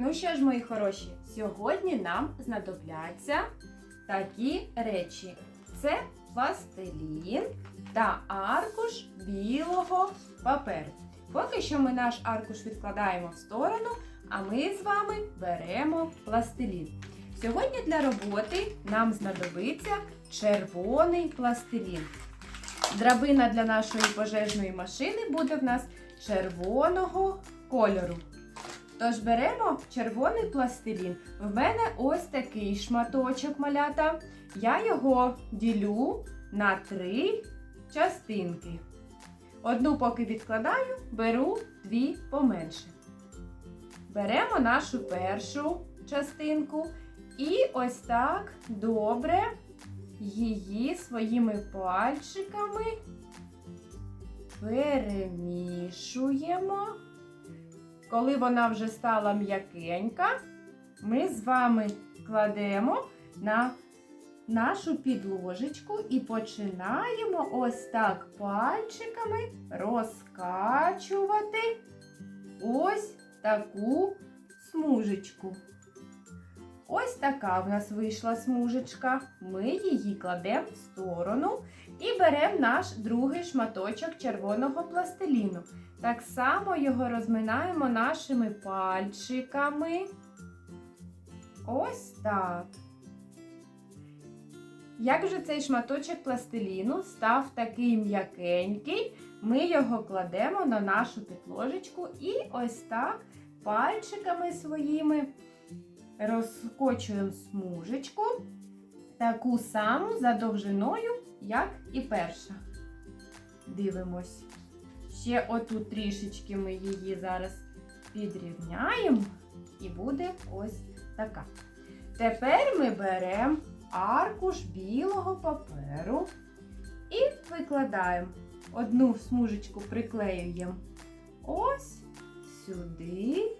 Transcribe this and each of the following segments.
Ну що ж, мої хороші, сьогодні нам знадобляться такі речі: це пластилін та аркуш білого паперу. Поки що ми наш аркуш відкладаємо в сторону, а ми з вами беремо пластилін. Сьогодні для роботи нам знадобиться червоний пластилін. Драбина для нашої пожежної машини буде в нас червоного кольору. Тож беремо червоний пластилін. В мене ось такий шматочок малята. Я його ділю на три частинки. Одну поки відкладаю, беру дві поменше. Беремо нашу першу частинку і ось так добре її своїми пальчиками перемішуємо. Коли вона вже стала м'якенька, ми з вами кладемо на нашу підложечку і починаємо ось так пальчиками розкачувати ось таку смужечку. Ось така в нас вийшла смужечка. Ми її кладемо в сторону і беремо наш другий шматочок червоного пластиліну. Так само його розминаємо нашими пальчиками. Ось так. Як же цей шматочок пластиліну став такий м'якенький, ми його кладемо на нашу підложечку і ось так пальчиками своїми розкочуємо смужечку, таку саму за довжиною, як і перша. Дивимось. Ще отут трішечки ми її зараз підрівняємо, і буде ось така. Тепер ми беремо аркуш білого паперу і викладаємо одну смужечку приклеюємо ось сюди,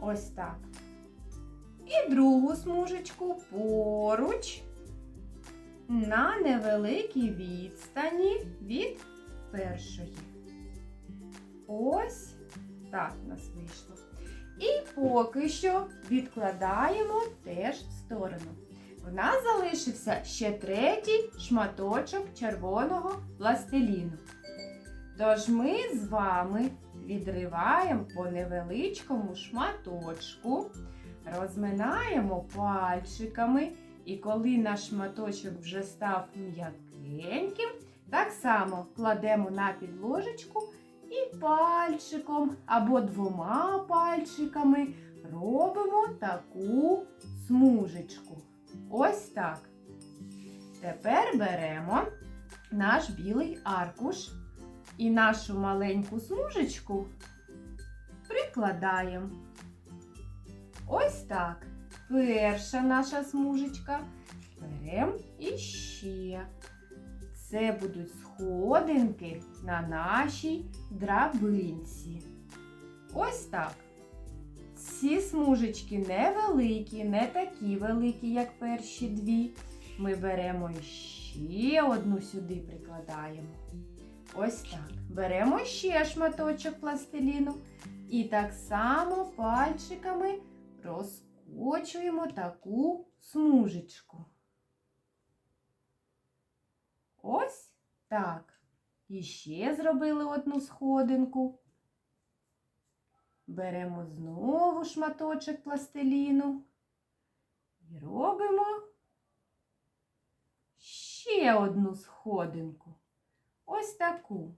ось так. І другу смужечку поруч на невеликій відстані від першої. Ось так нас вийшло. І поки що відкладаємо теж в сторону. В нас залишився ще третій шматочок червоного пластиліну. Тож ми з вами відриваємо по невеличкому шматочку, розминаємо пальчиками, і коли наш шматочок вже став м'якеньким, так само кладемо на підложечку і пальчиком або двома пальчиками робимо таку смужечку. Ось так. Тепер беремо наш білий аркуш і нашу маленьку смужечку прикладаємо. Ось так. Перша наша смужечка. Беремо і ще. Це будуть сходинки на нашій драбинці. Ось так. Ці смужечки невеликі, не такі великі, як перші дві. Ми беремо ще одну сюди прикладаємо. Ось так. Беремо ще шматочок пластиліну і так само пальчиками розкочуємо таку смужечку. Ось так. І ще зробили одну сходинку. Беремо знову шматочок пластиліну і робимо ще одну сходинку. Ось таку.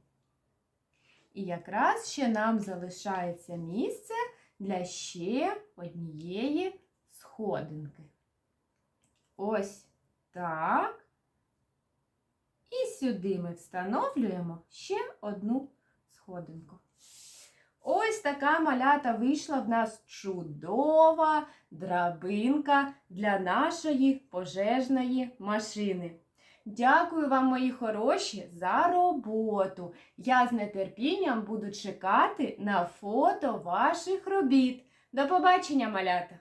І якраз ще нам залишається місце для ще однієї сходинки. Ось так. І сюди ми встановлюємо ще одну сходинку. Ось така малята вийшла в нас чудова драбинка для нашої пожежної машини. Дякую вам, мої хороші, за роботу. Я з нетерпінням буду чекати на фото ваших робіт. До побачення, малята!